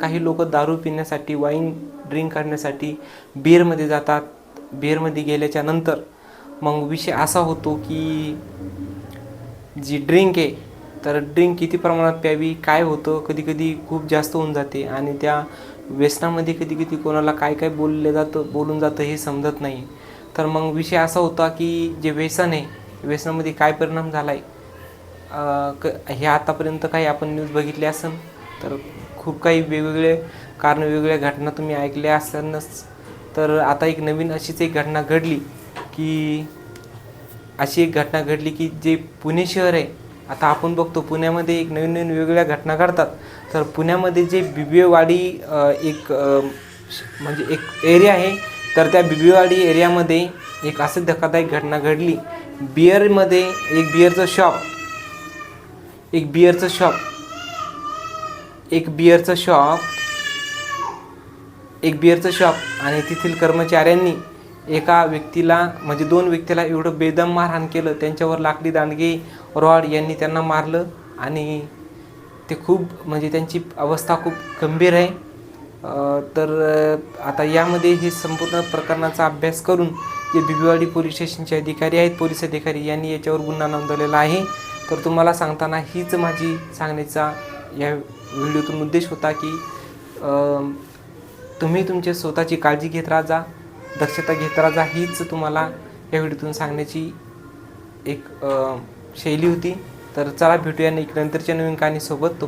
काही लोक दारू पिण्यासाठी वाईन ड्रिंक करण्यासाठी बिअरमध्ये जातात. बिअरमध्ये गेल्याच्यानंतर मग विषय असा होतो की जी ड्रिंक आहे तर ड्रिंक किती प्रमाणात प्यावी काय होतं कधी कधी खूप जास्त होऊन जाते आणि त्या व्यसनामध्ये कधी कधी कोणाला काय काय बोललं जातं बोलून जातं हे समजत नाही. तर मग विषय असा होता की जे व्यसन आहे व्यसनामध्ये काय परिणाम झाला आहे क हे आतापर्यंत काही आपण न्यूज बघितली असेल तर खूप काही वेगवेगळे कारण वेगवेगळ्या घटना तुम्ही ऐकल्या असतानाच. तर आता एक नवीन अशीच एक घटना घडली की अशी एक घटना घडली की जे पुणे शहर आहे आता आपण बघतो पुण्यामध्ये एक नवीन नवीन वेगवेगळ्या घटना घडतात. तर पुण्यामध्ये जे बिबिओवाडी एक म्हणजे एक एरिया आहे तर त्या बिबिओवाडी एरियामध्ये एक असं धक्कादायक घटना घडली. बिअरमध्ये एक बिअरचं शॉप एक बिअरचं शॉप. एक बिअरचं शॉप एक बिअरचं शॉप आणि तेथील कर्मचाऱ्यांनी एका व्यक्तीला म्हणजे दोन व्यक्तीला एवढं बेदम मारहाण केलं. त्यांच्यावर लाकडी दांडगे रॉड यांनी त्यांना मारलं आणि ते खूप म्हणजे त्यांची अवस्था खूप गंभीर आहे. तर आता यामध्ये हे संपूर्ण प्रकरणाचा अभ्यास करून जे बिबीवाडी पोलीस स्टेशनचे अधिकारी आहेत पोलीस अधिकारी यांनी याच्यावर गुन्हा नोंदवलेला आहे. तर तुम्हाला सांगताना हीच माझी सांगण्याचा या व्हिडिओतून उद्देश होता की तुम्ही तुमच्या स्वतःची काळजी घेत राहा दक्षता घेत राहा हीच तुम्हाला या व्हिडिओतून सांगण्याची एक शैली होती. तर चला भेटूया नंतरच्या नवीन कहाणीसोबत. तो